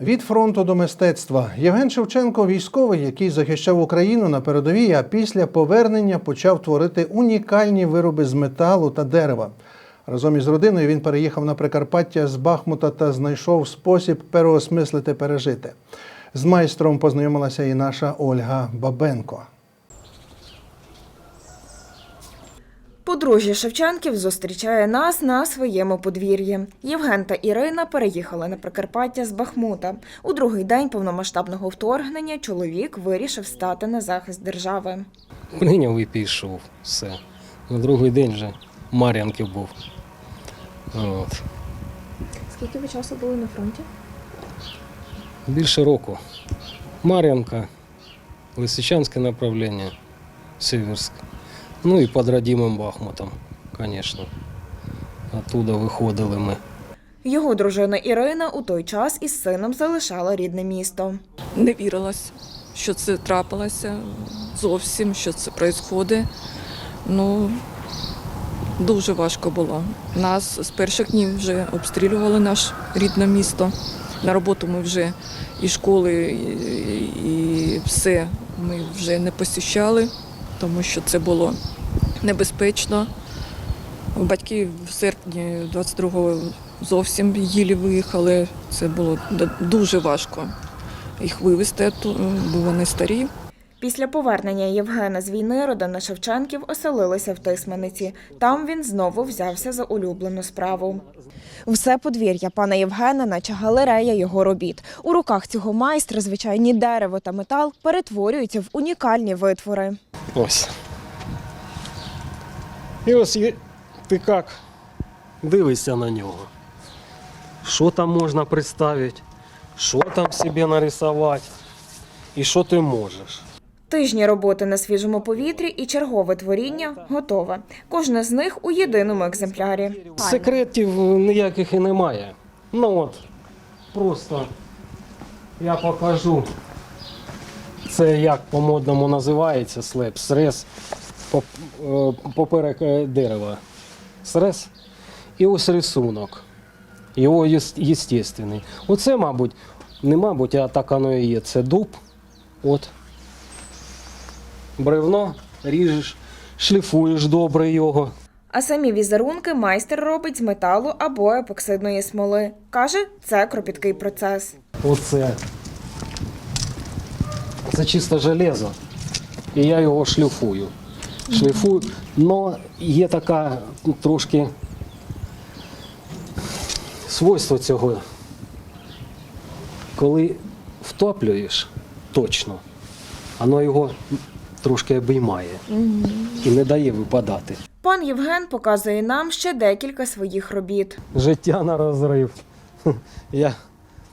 Від фронту до мистецтва Євген Шевченко військовий, який захищав Україну на передовій, а після повернення почав творити унікальні вироби з металу та дерева. Разом із родиною він переїхав на Прикарпаття з Бахмута та знайшов спосіб переосмислити пережити. З майстром познайомилася і наша Ольга Бабенко. Подружжя Шевченків зустрічає нас на своєму подвір'ї. Євген та Ірина переїхали на Прикарпаття з Бахмута. У другий день повномасштабного вторгнення чоловік вирішив стати на захист держави. Прийняв і пішов. Все. На другий день вже Мар'янки був. От. Скільки ви часу були на фронті? Більше року. Мар'янка, Лисичанське направлення, Сіверськ. Ну і під Радімом Бахмутом, звісно. Оттуда виходили ми. Його дружина Ірина у той час із сином залишала рідне місто. не вірилось, що це трапилося зовсім, що це відбувається. Ну, дуже важко було. Нас з перших днів вже обстрілювали наше рідне місто. На роботу ми вже і школи, і, і все ми вже не посіщали, тому що це було небезпечно. Батьки в серпні 22-го зовсім їлі виїхали. Це було дуже важко їх вивезти, бо вони старі. Після повернення Євгена з війни родина Шевченків оселилася в Тисманиці. Там він знову взявся за улюблену справу. Все подвір'я пана Євгена, наче галерея його робіт. У руках цього майстра звичайні дерево та метал перетворюються в унікальні витвори. Ось. І ось ти як дивишся на нього. Що там можна представити, що там собі нарисувати і що ти можеш. Тижні роботи на свіжому повітрі і чергове творіння готове. Кожне з них у єдиному екземплярі. Секретів ніяких і немає. Ну от, просто я покажу. Це як по-модному називається слеп, срез поперек е, дерева. Срез. І ось рисунок. Його єстественний. Оце, мабуть, не мабуть, а так воно і є. Це дуб. От. Бревно, ріжеш, шліфуєш добре його. А самі візерунки майстер робить з металу або епоксидної смоли. Каже, це кропіткий процес. Оце. Це чисто железо. І я його шліфую. Шліфую, але є така трошки свойство цього. Коли втоплюєш точно, воно його трошки обіймає і не дає випадати. Пан Євген показує нам ще декілька своїх робіт. Життя на розрив. Я...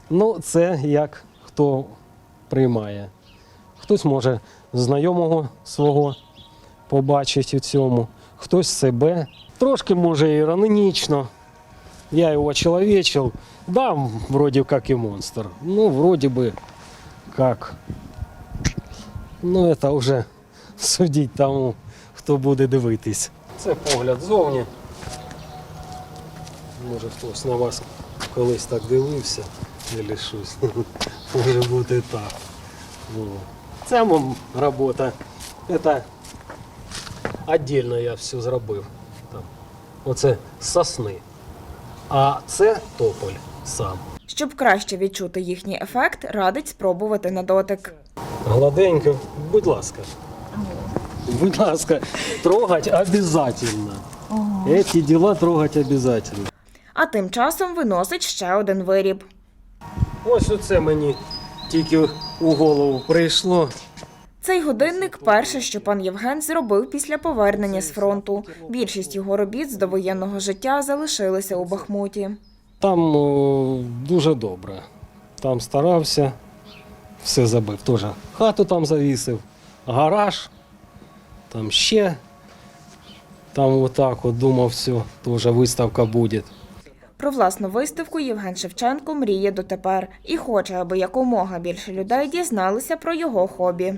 Ну, це як хто приймає. Хтось може знайомого свого побачити у цьому, хтось себе. Трошки може іронічно. Я його чоловічив. Да, вроді як і монстр. Ну, вроді би як. Ну, це вже судіть тому, хто буде дивитись. Це погляд зовні. Може хтось на вас колись так дивився, або щось. Може бути так. Це мом робота. Це віддільно я все зробив. Там. Оце сосни. А це тополь сам. Щоб краще відчути їхній ефект, радить спробувати на дотик. Гладенько, будь ласка. Будь ласка, трогать обязательно. Эти дела трогать обязательно. А тим часом виносить ще один виріб. Ось оце мені тільки у голову прийшло. Цей годинник перше, що пан Євген зробив після повернення з фронту. Більшість його робіт з довоєнного життя залишилися у Бахмуті. Там о, дуже добре. Там старався, все забив. Теж хату там завісив, гараж, там ще. Там отак от думав, все, теж виставка буде. Про власну виставку Євген Шевченко мріє дотепер і хоче, аби якомога більше людей дізналися про його хобі.